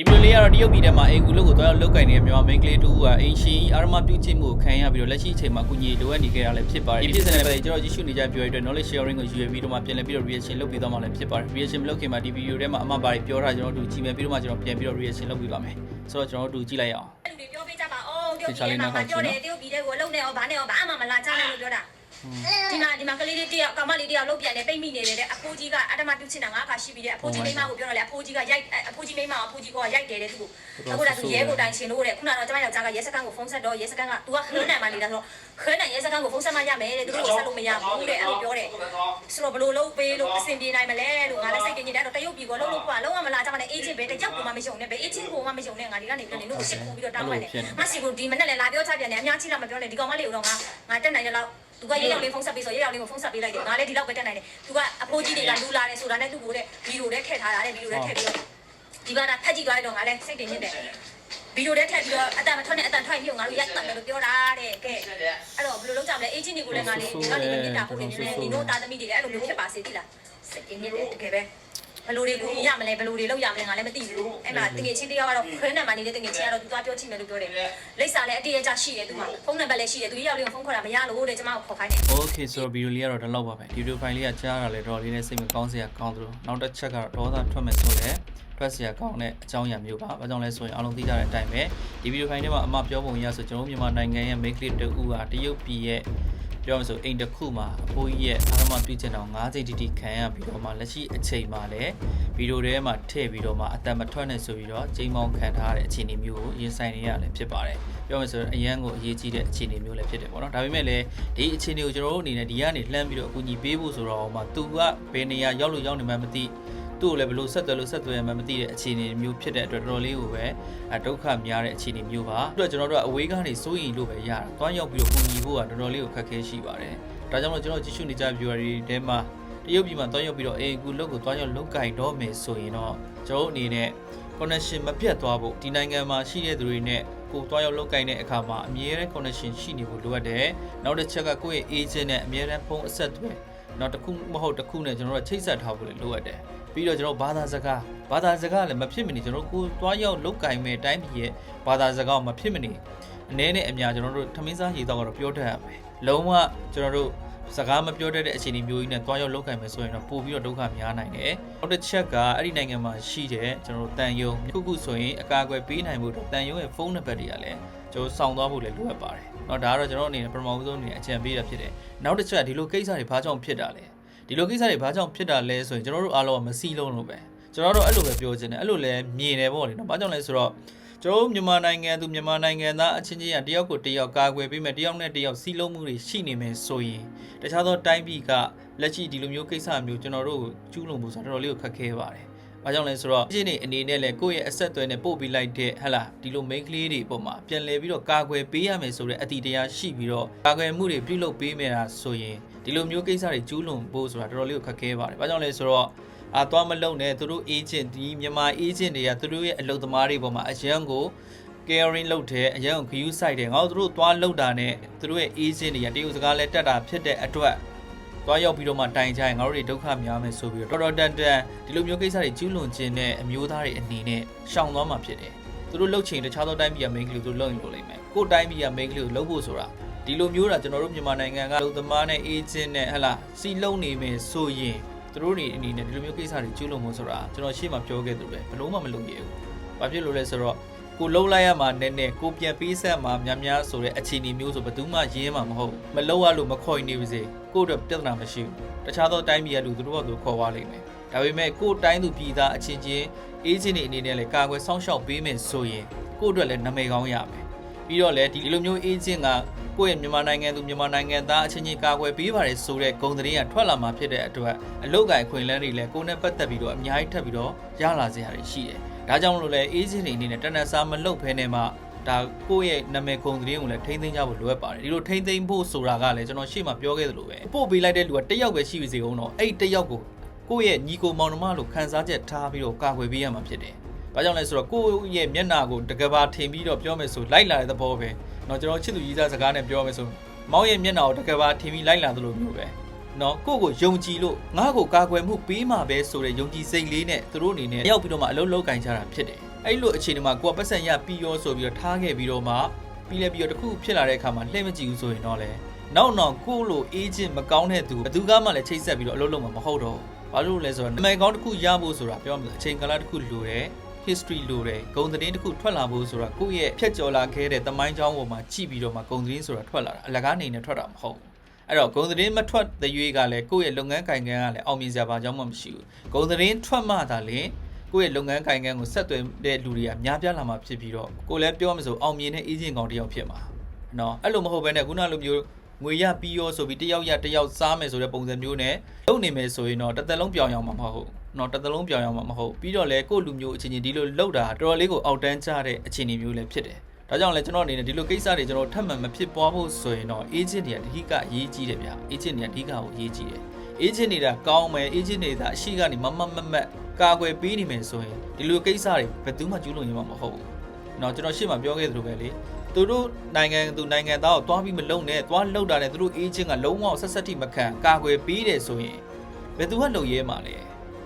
ဒီဗီဒီယိုလေးကတော့တရုတ်ပြည်ထဲမှာအေကူလုတ်ကိုတွားရောက်လုတ်ကင်နေတဲ့မြန်မာမိန်းကလေးတူကအင်ရှင်အာရမပြုတ်ချစ်မှုကိုခံရပြီးတော့လက်ရှိအချိန်မှာကုညီလိုအပ်နေကြတာလည်းဖြစ်ပါတယ်ဒီဖြစ်စဉ်နဲ့ပတ်သက်ကျွန်တော်ကြည့်ရှုနေကြပြောရတဲ့ knowledge sharing ကိုယူရပြီးတော့မှပြန်လည်ပြီးတော့ reaction လုပ်ပေးသွားမှာလည်းဖြစ်ပါတယ် reaction မလုပ်ခင်မှာဒီဗီဒီယိုထဲမှာအမှပါပြောထားကျွန်တော်တို့ကြည့်မယ်ပြီးတော့မှကျွန်တော်ပြန်ပြီးတော့ reaction လုပ်ပေးပါမယ်ဆိုတော့ကျွန်တော်တို့ကြည့်လိုက်ရအောင်အဲ့လူတွေပြောပေးကြပါအောင်တရုတ်ပြည်ထဲမှာပြောတယ်တရုတ်ပြည်ထဲကိုလုံနေအောင်ဗာနဲ့အောင်ဘာမှမလာချနိုင်လို့ပြောတာ ဒီမှာဒီမှာကလေးလေးတယောက်ကောင်မလေးတယောက်လုတ်ပြန်နေပိတ်မိနေတယ်တဲ့အဖိုးကြီးကအတမပြုတ်ချင်တာငါးခါရှိပြီတဲ့အဖိုးကြီးမိမကိုပြောတော့လေအဖိုးကြီးကရိုက်အဖိုးကြီးမိမအဖိုးကြီးကရိုက်တယ်တဲ့သူကိုအခုဒါသူရဲကိုတိုင်ရှင်လို့တဲ့ခုနကတော့ကျမယောက်ျားကရဲစခန်းကိုဖုန်းဆက်တော့ရဲစခန်းက तू ကခရမ်းနိုင်မှနေတာဆိုတော့ခရမ်းနိုင်ရဲစခန်းကိုဖုန်းဆက်မှရမယ်တဲ့သူတို့ကိုဆက်လို့မရဘူးတဲ့အဲ့လိုပြောတယ်ဆိုတော့ဘလို့လုံးပေးလို့အဆင်ပြေနိုင်မလဲလို့ငါလည်းစိတ်တင်နေတယ်အဲ့တော့တရုတ်ပြည်ကိုလုံးလုံးကွာလုံးဝမလာကြပါနဲ့အေဂျင့်ပဲတယောက်ကိုမှမယုံနဲ့ပဲအေဂျင့်ကိုမှမယုံနဲ့ငါဒီကနေပြန်နေလို့ရှစ်ခုပြီးတော့တောင်းလိုက်တယ်မဆီကိုဒီမနဲ့လည်းလာပြောချပြန်တယ်အများကြီးလာမပြောနဲ့ဒီကောင်မလေးကိုတော့ငါငါတက်နိုင်တယ်လို့ သူကရေရောက်လေးဖုန်းဆက်ပေးဆိုရေရောက်လေးကိုဖုန်းဆက်ပေးလိုက်တယ်ငါလည်းဒီလောက်ပဲတက်နိုင်တယ်သူကအဖိုးကြီးတွေကလူလာတယ်ဆိုတာနဲ့သူ့ကိုတဲ့ဗီဒီယိုနဲ့ထည့်ထားတာတဲ့ဗီဒီယိုနဲ့ထည့်ပြီးတော့ဒီဘာသာဖက်ကြည့်သွားလိုက်တော့ငါလည်းစိတ်တင်နေတယ်ဗီဒီယိုနဲ့ထည့်ပြီးတော့အတန်မထွက်နဲ့အတန်ထွက်ပြီးတော့ငါတို့ရိုက်တက်မယ်လို့ပြောတာတဲ့ကဲအဲ့တော့ဘယ်လိုလုပ်ကြမလဲအေဂျင့်တွေကိုလည်းငါလေးဒီကနေမြင်တာပို့နေတယ်ဒီတို့တာသမီတွေလည်းအဲ့လိုမျိုးဖြစ်ပါစေတိလားစိတ်တင်နေတယ်တကယ်ပဲ ဘယ်လိုတွေကိုရမလဲဘယ်လိုတွေလုပ်ရမလဲငါလည်းမသိဘူးအဲ့မှာတကယ်ချင်းတယောက်ကတော့ခွဲနံပါတ်နေတဲ့တကယ်ချင်းကတော့သူသွားပြောချိမယ်လို့ပြောတယ်လိပ်စာလည်းအတေးအကျရှိတယ်သူကဖုန်းနံပါတ်လည်းရှိတယ်သူရောက်လေးကိုဖုန်းခေါ်တာမရလို့တဲ့ကျမကိုခေါ်ခိုင်းတယ် Okay ဆိုတော့ဗီဒီယိုလေးကတော့ဒီလောက်ပါပဲဒီဗီဒီယိုဖိုင်လေးကကြားရတာလေတော့လေးနဲ့စိတ်မကောင်းစရာကောင်းသလိုနောက်တစ်ချက်ကတော့ဒေါသထွက်မယ်ဆိုလည်းထွက်စရာကောင်းတဲ့အကြောင်းအရာမျိုးပါ။ဘာကြောင့်လဲဆိုရင်အားလုံးသိကြတဲ့အတိုင်းပဲဒီဗီဒီယိုဖိုင်ထဲမှာအမပြောပုံရဆိုကျွန်တော်တို့မြန်မာနိုင်ငံရဲ့ main clip တူကတရုတ်ပြည်ရဲ့ ပြောမှဆိုအိမ်တစ်ခုမှာအဖိုးကြီးရဲ့အားလုံးမပြည့်ချင်အောင်၅စိတ်တိတိခံရပြီးတော့မှလက်ရှိအချိန်မှာလည်းဗီဒီယိုထဲမှာထည့်ပြီးတော့မှအတန်မထွက်နဲ့ဆိုပြီးတော့ချိန်မောင်းခံထားရတဲ့အခြေအနေမျိုးကိုရင်ဆိုင်နေရလည်းဖြစ်ပါတယ်။ပြောမှဆိုရင်အရန်ကိုအရေးကြီးတဲ့အခြေအနေမျိုးလည်းဖြစ်တယ်ပေါ့နော်။ဒါပေမဲ့လည်းဒီအခြေအနေကိုကျွန်တော်တို့အနေနဲ့ဒီကနေလှမ်းပြီးတော့အကူအညီပေးဖို့ဆိုတော့မှသူကဘယ်နေရာရောက်လို့ရောက်နေမှမသိ သူ့ကိုလည်းဘယ်လိုဆက်သွယ်လို့ဆက်သွယ်ရမှမသိတဲ့အခြေအနေမျိုးဖြစ်တဲ့အတွက်တော်တော်လေးကိုပဲအဒုက္ခများတဲ့အခြေအနေမျိုးပါ။အဲ့တော့ကျွန်တော်တို့ကအဝေးကနေစိုးရင်လို့ပဲရတာ။တွားရောက်ပြီးတော့ကူညီဖို့ကတော်တော်လေးကိုခက်ခဲရှိပါတယ်။ဒါကြောင့်မို့ကျွန်တော်ကြည့်ရှုနေကြ viewer တွေထဲမှာတရုတ်ပြည်မှာတွားရောက်ပြီးတော့အေကူလုတ်ကိုတွားရောက်လုတ်ကင်တော့မယ်ဆိုရင်တော့ကျွန်တော်တို့အနေနဲ့ connection မပြတ်သွားဖို့ဒီနိုင်ငံမှာရှိတဲ့သူတွေနဲ့ကိုတွားရောက်လုတ်ကင်တဲ့အခါမှာအမြဲတမ်း connection ရှိနေဖို့လိုအပ်တယ်။နောက်တစ်ချက်ကကိုယ့်ရဲ့ agent နဲ့အမြဲတမ်းဖုန်းအဆက်အသွယ် နောက်တစ်ခုမဟုတ်တစ်ခုနဲ့ကျွန်တော်တို့ချိတ်ဆက်ထားဖို့လည်းလိုအပ်တယ်။ပြီးတော့ကျွန်တော်ဘာသာစကားဘာသာစကားလည်းမဖြစ်မနေကျွန်တော်တို့ကိုတွားရောက်လုတ်ကင်မဲ့အတိုင်းပြည်ရဲ့ဘာသာစကားကိုမဖြစ်မနေအနည်းနဲ့အများကျွန်တော်တို့ထမင်းစားရေတော့ကတော့ပြောတတ်ရမယ်။လုံးဝကျွန်တော်တို့စကားမပြောတတ်တဲ့အခြေအနေမျိုးကြီးနဲ့တွားရောက်လောက်ကင်မယ်ဆိုရင်တော့ပို့ပြီးတော့ဒုက္ခများနိုင်တယ်။နောက်တစ်ချက်ကအဲ့ဒီနိုင်ငံမှာရှိတဲ့ကျွန်တော်တို့တန်ယုံခုခုဆိုရင်အကာအကွယ်ပေးနိုင်ဖို့တန်ယုံရဲ့ဖုန်းနံပါတ်တွေကလည်း ကျွန်တော်စောင့်သွားဖို့လည်းလိုအပ်ပါတယ်။เนาะဒါကတော့ကျွန်တော်အနေနဲ့ပထမဆုံးအနေနဲ့အကြံပေးတာဖြစ်တယ်။နောက်တစ်ချက်ကဒီလိုကိစ္စတွေဘာကြောင့်ဖြစ်တာလဲ။ဒီလိုကိစ္စတွေဘာကြောင့်ဖြစ်တာလဲဆိုရင်ကျွန်တော်တို့အားလုံးကမစီလုံးလို့ပဲ။ကျွန်တော်တို့အဲ့လိုပဲပြောချင်တယ်။အဲ့လိုလည်းမြင်တယ်ပေါ့လေနော်။ဘာကြောင့်လဲဆိုတော့ကျွန်တော်တို့မြန်မာနိုင်ငံသူမြန်မာနိုင်ငံသားအချင်းချင်းကတယောက်ကိုတယောက်ကာကွယ်ပေးမယ်တယောက်နဲ့တယောက်စီလုံးမှုတွေရှိနေမယ်ဆိုရင်တခြားသောတိုင်းပြည်ကလက်ရှိဒီလိုမျိုးကိစ္စမျိုးကျွန်တော်တို့ကျူးလွန်ဖို့ဆိုတော့တော်တော်လေးကိုခက်ခဲပါတယ်။ ဘာကြောင့်လဲဆိုတော့အချင်းတွေအနေနဲ့လည်းကိုယ့်ရဲ့အဆက်အသွယ်နဲ့ပို့ပေးလိုက်တဲ့ဟဟလာဒီလို main ကလေးတွေပုံမှာပြန်လဲပြီးတော့ကာကွယ်ပေးရမယ်ဆိုတဲ့အတီတရားရှိပြီးတော့ကာကွယ်မှုတွေပြုလုပ်ပေးမယ်တာဆိုရင်ဒီလိုမျိုးကိစ္စတွေကျူးလွန်ဖို့ဆိုတာတော်တော်လေးကိုခက်ခဲပါတယ်။ဘာကြောင့်လဲဆိုတော့အာသွားမလုံနဲ့သူတို့ agent ဒီမြန်မာ agent တွေကသူတို့ရဲ့အလုပ်သမားတွေပေါ်မှာအရန်ကို caring လုပ်တဲ့အရန်ကို view site တယ်ငါတို့တို့သွားလုပ်တာနဲ့သူတို့ရဲ့ agent တွေကတရုတ်စကားလဲတက်တာဖြစ်တဲ့အတွက် သွားရောက်ပြီးတော့မှတိုင်ကြရင်ငါတို့တွေဒုက္ခများမယ်ဆိုပြီးတော့တော်တော်တန်တန်ဒီလိုမျိုးကိစ္စတွေကျူးလွန်ခြင်းနဲ့အမျိုးသားတွေအနေနဲ့ရှောင်သွားမှာဖြစ်တယ်သူတို့လှုပ်ချင်တခြားသောတိုင်းပြည်က main ကလေးကိုသူတို့လှုပ်ရင်လုပ်လိမ့်မယ်ကိုယ်တိုင်းပြည်က main ကလေးကိုလှုပ်ဖို့ဆိုတာဒီလိုမျိုးတာကျွန်တော်တို့မြန်မာနိုင်ငံကလူသမားနဲ့ agent နဲ့ဟလာစီလုံးနေမယ်ဆိုရင်သူတို့တွေအနေနဲ့ဒီလိုမျိုးကိစ္စတွေကျူးလွန်ဖို့ဆိုတာကျွန်တော်ရှေ့မှာပြောခဲ့သူပဲဘလို့မှမလုပ်ရဘူး။ဘာဖြစ်လို့လဲဆိုတော့ ကိုလုံးလိုက်ရမှာနည်းနည်းကိုပြန်ပေးဆက်မှာများများဆိုတဲ့အခြေအနေမျိုးဆိုဘယ်သူမှရင်းမှာမဟုတ်မလုံးရလို့မခေါ်နေပါစေကိုတော့ပြဿနာမရှိဘူးတခြားသောတိုင်းပြည်ကလူသူတို့ကသူခေါ်သွားလိမ့်မယ်ဒါပေမဲ့ကိုတိုင်းသူပြည်သားအချင်းချင်းအေဂျင့်တွေအနေနဲ့လည်းကာကွယ်စောင့်ရှောက်ပေးမယ်ဆိုရင်ကိုအတွက်လည်းနာမည်ကောင်းရမယ်ပြီးတော့လည်းဒီလိုမျိုးအေဂျင့်ကကိုယ့်ရဲ့မြန်မာနိုင်ငံသူမြန်မာနိုင်ငံသားအချင်းချင်းကာကွယ်ပေးပါတယ်ဆိုတဲ့ဂုဏ်သတင်းကထွက်လာမှာဖြစ်တဲ့အတွက်အလုတ်ကင်ခွင်လန်းတွေလည်းကိုယ်နဲ့ပတ်သက်ပြီးတော့အများကြီးထပ်ပြီးတော့ရလာစရာတွေရှိတယ် ဒါကြောင့်မလို့လဲအေးဂျင့်တွေအနေနဲ့တနက်စားမလုပ်ဖဲနဲ့မှဒါကိုယ့်ရဲ့နာမည်ခုံသတင်းကိုလည်းထိမ့်သိမ်းကြဖို့လိုအပ်ပါတယ်ဒီလိုထိမ့်သိမ်းဖို့ဆိုတာကလည်းကျွန်တော်ရှေ့မှာပြောခဲ့သလိုပဲပို့ပေးလိုက်တဲ့လူကတယောက်ပဲရှိပြီစေအောင်တော့အဲ့တယောက်ကိုကိုယ့်ရဲ့ညီကိုမောင်နှမလို့ခံစားချက်ထားပြီးတော့ကာကွယ်ပေးရမှာဖြစ်တယ်။ဘာကြောင့်လဲဆိုတော့ကိုယ့်ရဲ့မျက်နှာကိုတကဘာထင်ပြီးတော့ပြောမယ်ဆိုလိုက်လာတဲ့သဘောပဲ။တော့ကျွန်တော်ချစ်သူကြီးသားစကားနဲ့ပြောမယ်ဆိုမောင်ရဲ့မျက်နှာကိုတကဘာထင်ပြီးလိုက်လာသလိုမျိုးပဲ နော်ကိုယ့်ကိုယုံကြည်လို့ငါ့ကိုကာကွယ်မှုပေးမှာပဲဆိုတဲ့ယုံကြည်စိတ်လေးနဲ့သူတို့အနေနဲ့ရောက်ပြီးတော့မှအလုံးလုံးကင်ကြတာဖြစ်တယ်။အဲ့လိုအခြေအနေမှာကိုကပတ်စံရပြီးရောဆိုပြီးတော့ထားခဲ့ပြီးတော့မှပြီးလဲပြီးတော့တခုဖြစ်လာတဲ့အခါမှာလှည့်မကြည့်ဘူးဆိုရင်တော့လေနောက်နောက်ကိုယ့်လိုအေးချင်းမကောင်းတဲ့သူဘယ်သူကမှလည်းချိတ်ဆက်ပြီးတော့အလုပ်လုပ်မှာမဟုတ်တော့ဘူးဘာလို့လဲဆိုတော့နာမည်ကောင်းတစ်ခုရဖို့ဆိုတာပြောမှအချိန်ကာလတစ်ခုလိုတယ် history လိုတယ်ဂုံသတင်းတစ်ခုထွက်လာဖို့ဆိုတာကိုယ့်ရဲ့ဖြတ်ကျော်လာခဲ့တဲ့တမိုင်းကြောင်းပေါ်မှာကြည့်ပြီးတော့မှဂုံသတင်းဆိုတာထွက်လာတာအလကားနေနဲ့ထွက်တာမဟုတ်ဘူး အဲ့တော့ဂုံသတင်းမထွက်တဲ့ရွေးကလည်းကိုယ့်ရဲ့လုပ်ငန်းကိုင်ကန်းကလည်းအောင်မြင်စရာဘာကြောင့်မှမရှိဘူးဂုံသတင်းထွက်မှသာလျှင်ကိုယ့်ရဲ့လုပ်ငန်းကိုင်ကန်းကိုဆက်သွယ်တဲ့လူတွေကများပြားလာမှာဖြစ်ပြီးတော့ကိုလည်းပြောမှဆိုအောင်မြင်တဲ့အေဂျင့်ကောင်တယောက်ဖြစ်မှာနော်အဲ့လိုမဟုတ်ဘဲနဲ့ခုနလိုမျိုးငွေရပြီးရောဆိုပြီးတယောက်ရတယောက်စားမယ်ဆိုတဲ့ပုံစံမျိုးနဲ့လုပ်နေမယ်ဆိုရင်တော့တစ်သက်လုံးပြောင်ရောင်မှာမဟုတ်နော်တစ်သက်လုံးပြောင်ရောင်မှာမဟုတ်ပြီးတော့လေကို့လူမျိုးအချင်းချင်းဒီလိုလှုပ်တာတော်တော်လေးကိုအောက်တန်းကျတဲ့အခြေအနေမျိုးလည်းဖြစ်တယ် ဒါကြောင့်လဲကျွန်တော်အနေနဲ့ဒီလိုကိစ္စတွေကျွန်တော်ထပ်မံမဖြစ်ပွားဖို့ဆိုရင်တော့ agent တွေကအဓိကအရေးကြီးတယ်ဗျာ agent တွေကအဓိကကိုအရေးကြီးတယ် agent တွေကကောင်းမယ် agent တွေကအရှိကနေမမတ်မမတ်ကာကွယ်ပေးနေမယ်ဆိုရင်ဒီလိုကိစ္စတွေဘယ်သူမှကျူးလွန်ရမှာမဟုတ်ဘူးเนาะကျွန်တော်ရှေ့မှာပြောခဲ့သလိုပဲလေသူတို့နိုင်ငံသူနိုင်ငံသားကိုတွားပြီးမလုံနဲ့တွားလှုပ်တာနဲ့သူတို့ agent ကလုံးဝဆက်ဆက်တိမခံကာကွယ်ပေးတယ်ဆိုရင်ဘယ်သူကလုံရဲမှာလဲ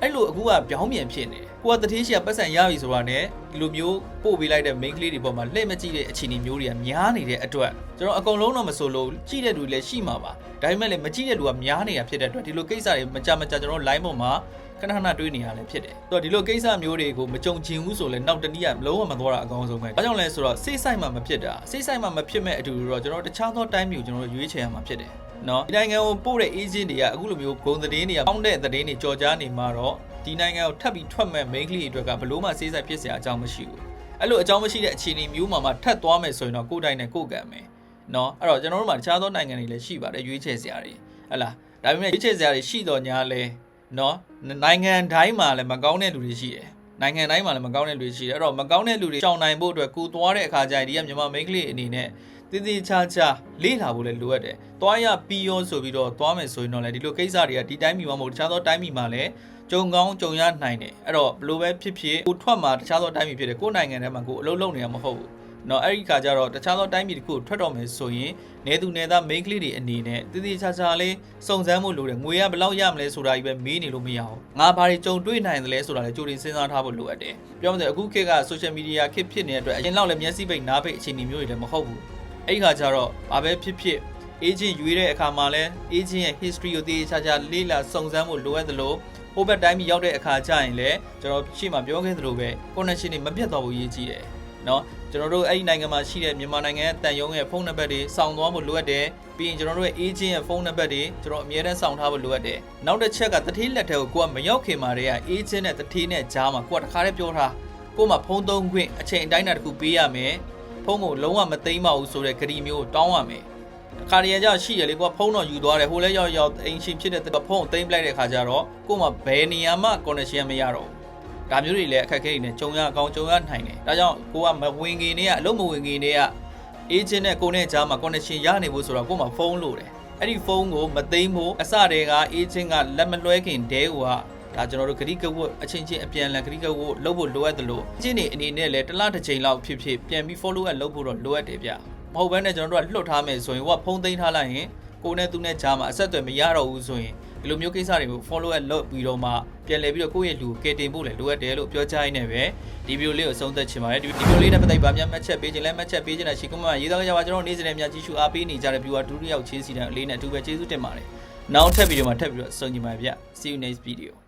အဲ့လိုအခုကပြောင်းပြန်ဖြစ်နေတယ်ကိုကတတိရှိကပတ်စံရပြီဆိုတာနဲ့ဒီလိုမျိုးပို့ပေးလိုက်တဲ့ main ကလေးတွေပေါ်မှာလှည့်မကြည့်တဲ့အခြေအနေမျိုးတွေကများနေတဲ့အတွက်ကျွန်တော်အကုန်လုံးတော့မဆိုလို့ကြည့်တဲ့လူတွေလည်းရှိမှာပါဒါပေမဲ့လည်းမကြည့်တဲ့လူကများနေတာဖြစ်တဲ့အတွက်ဒီလိုကိစ္စတွေမကြမကြကျွန်တော် line ပေါ်မှာခဏခဏတွေးနေရလဲဖြစ်တယ်။ဆိုတော့ဒီလိုကိစ္စမျိုးတွေကိုမကြုံချင်ဘူးဆိုလဲနောက်တနည်းကလုံးဝမသွားတာအကောင်းဆုံးပဲ။ဘာကြောင့်လဲဆိုတော့စိတ်ဆိုင်မှမဖြစ်တာစိတ်ဆိုင်မှမဖြစ်မဲ့အတူတူတော့ကျွန်တော်တခြားသောတိုင်းမျိုးကျွန်တော်ရွေးချယ်ရမှာဖြစ်တယ်။ နော်ဒီနိုင်ငံကိုပို့တဲ့ agent တွေကအခုလိုမျိုးဂုံသတင်းတွေကပေါင်းတဲ့သတင်းတွေကြော်ကြားနေမှာတော့ဒီနိုင်ငံကိုထပ်ပြီးထွက်မဲ့ main ကလေးတွေအတွက်ကဘလို့မှစိတ်ဆိုင်ဖြစ်စရာအကြောင်းမရှိဘူး။အဲ့လိုအကြောင်းမရှိတဲ့အခြေအနေမျိုးမှာမှထပ်သွားမယ်ဆိုရင်တော့ကိုယ်တိုင်နဲ့ကိုယ်ကံမယ်။နော်အဲ့တော့ကျွန်တော်တို့မှာတခြားသောနိုင်ငံတွေလည်းရှိပါတယ်ရွေးချယ်စရာတွေဟဲ့လားဒါပေမဲ့ရွေးချယ်စရာတွေရှိတော့ညာလဲနော်နိုင်ငံတိုင်းမှာလည်းမကောင်းတဲ့လူတွေရှိတယ်နိုင်ငံတိုင်းမှာလည်းမကောင်းတဲ့လူတွေရှိတယ်အဲ့တော့မကောင်းတဲ့လူတွေရှောင်နိုင်ဖို့အတွက်ကိုသွားတဲ့အခါကျရင်ဒီကမြန်မာမိန်းကလေးအနေနဲ့ တည်တည်ချာချာလေးလာဖို့လည်းလိုအပ်တယ်။သွားရပြီးရောဆိုပြီးတော့သွားမယ်ဆိုရင်တော့လည်းဒီလိုကိစ္စတွေကဒီတိုင်းပြည်မှာမဟုတ်တခြားသောတိုင်းပြည်မှာလည်းကြုံကောင်းကြုံရနိုင်တယ်။အဲ့တော့ဘလို့ပဲဖြစ်ဖြစ်ကိုထွက်မှာတခြားသောတိုင်းပြည်ဖြစ်တယ်ကိုနိုင်ငံထဲမှာကိုအလုပ်လုပ်နေတာမဟုတ်ဘူး။နော်အဲ့ဒီခါကျတော့တခြားသောတိုင်းပြည်တစ်ခုထွက်တော့မယ်ဆိုရင်နေသူနေသားမိန်းကလေးတွေအနေနဲ့တည်တည်ချာချာလေးစုံစမ်းဖို့လိုတယ်ငွေကဘယ်လောက်ရမလဲဆိုတာကြီးပဲမေးနေလို့မရအောင်ငါဘာတွေကြုံတွေ့နိုင်တယ်လဲဆိုတာလည်းကြိုတင်စဉ်းစားထားဖို့လိုအပ်တယ်ပြောမှဆိုအခုခေတ်က social media ခေတ်ဖြစ်နေတဲ့အတွက်အရင်လောက်လည်းမျက်စိပိတ်နားပိတ်အခြေအနေမျိုးတွေလည်းမဟုတ်ဘူး အဲ့ဒီခါကျတော့ဘာပဲဖြစ်ဖြစ် agent ရွေးတဲ့အခါမှာလဲ agent ရဲ့ history ကိုတည်တည်ချာချာလေ့လာစုံစမ်းဖို့လိုအပ်တယ်လို့ဟိုဘက်တိုင်းပြည်ရောက်တဲ့အခါကျရင်လည်းကျွန်တော်ရှေ့မှာပြောခဲ့သလိုပဲ connection တွေမပြတ်သွားဖို့ရည်ကြီးတယ်နော်ကျွန်တော်တို့အဲ့ဒီနိုင်ငံမှာရှိတဲ့မြန်မာနိုင်ငံရဲ့တန်ယုံရဲ့ဖုန်းနံပါတ်တွေစောင့်သွားဖို့လိုအပ်တယ်ပြီးရင်ကျွန်တော်တို့ရဲ့ agent ရဲ့ဖုန်းနံပါတ်တွေကျွန်တော်အမြဲတမ်းစောင့်ထားဖို့လိုအပ်တယ်နောက်တစ်ချက်ကတတိလက်ထဲကိုကိုကမရောက်ခင်မှာတည်းက agent နဲ့တတိနဲ့ကြားမှာကိုကတခါတည်းပြောထားကိုမှဖုန်းသုံးခွင့်အချိန်အတိုင်းအတာတစ်ခုပေးရမယ် ဖုန်းကိုလုံးဝမသိမ်းပါဘူးဆိုတဲ့ဂရီမျိုးကိုတောင်းရမယ်ခါရီယာကြရှိရလေကိုကဖုန်းတော့ယူသွားတယ်ဟိုလဲရောက်ရောက်အင်ရှင်ဖြစ်တဲ့ဖုန်းကိုသိမ်းပလိုက်တဲ့ခါကျတော့ကိုမှဘယ်နေရာမှ connection မရတော့ဘူးဒါမျိုးတွေလည်းအခက်အခဲတွေနဲ့ကြုံရအကောင်းကြုံရနိုင်တယ်ဒါကြောင့်ကိုကမဝင်ခင်နေကအလုံးမဝင်ခင်နေက agent နဲ့ကိုနဲ့ကြားမှာ connection ရနေဖို့ဆိုတော့ကိုမှဖုန်းလို့တယ်အဲ့ဒီဖုန်းကိုမသိမ်းဖို့အစတည်းက agent ကလက်မလွဲခင်တဲဟိုက ဒါကျွန်တော်တို့ဂရိကဝတ်အချင်းချင်းအပြန်အလှန်ဂရိကဝတ်လုပ်ဖို့လိုအပ်တယ်လို့အချင်းနေအနေနဲ့လည်းတစ်လတစ်ချိန်လောက်ဖြစ်ဖြစ်ပြန်ပြီး follow up လုပ်ဖို့တော့လိုအပ်တယ်ဗျမဟုတ်ဘဲနဲ့ကျွန်တော်တို့ကလွတ်ထားမယ်ဆိုရင်ဟိုကဖုန်းသိမ်းထားလိုက်ရင်ကိုနဲ့သူနဲ့ကြားမှာအဆက်အသွယ်မရတော့ဘူးဆိုရင်ဒီလိုမျိုးကိစ္စတွေကို follow up လုပ်ပြီးတော့မှပြန်လည်ပြီးတော့ကိုယ့်ရဲ့လူကိုကယ်တင်ဖို့လည်းလိုအပ်တယ်လို့ပြောချင်နေပဲဒီဗီဒီယိုလေးကိုအဆုံးသတ်ချင်ပါတယ်ဒီဗီဒီယိုလေးနဲ့ပတ်သက်ပါများမှတ်ချက်ပေးခြင်းလဲမှတ်ချက်ပေးခြင်းနဲ့ရှိကွန်မန့်ရေးသားကြပါကျွန်တော်နေ့စဉ်နဲ့များကြည့်ရှုအားပေးနေကြတဲ့ viewer ဒုတိယချင်းစီတန်းအလေးနဲ့အတူပဲကျေးဇူးတင်ပါတယ်နောက်ထပ်ဗီဒီယိုမှာထပ်ပြီးတော့ဆုံကြပါဗျ see you next video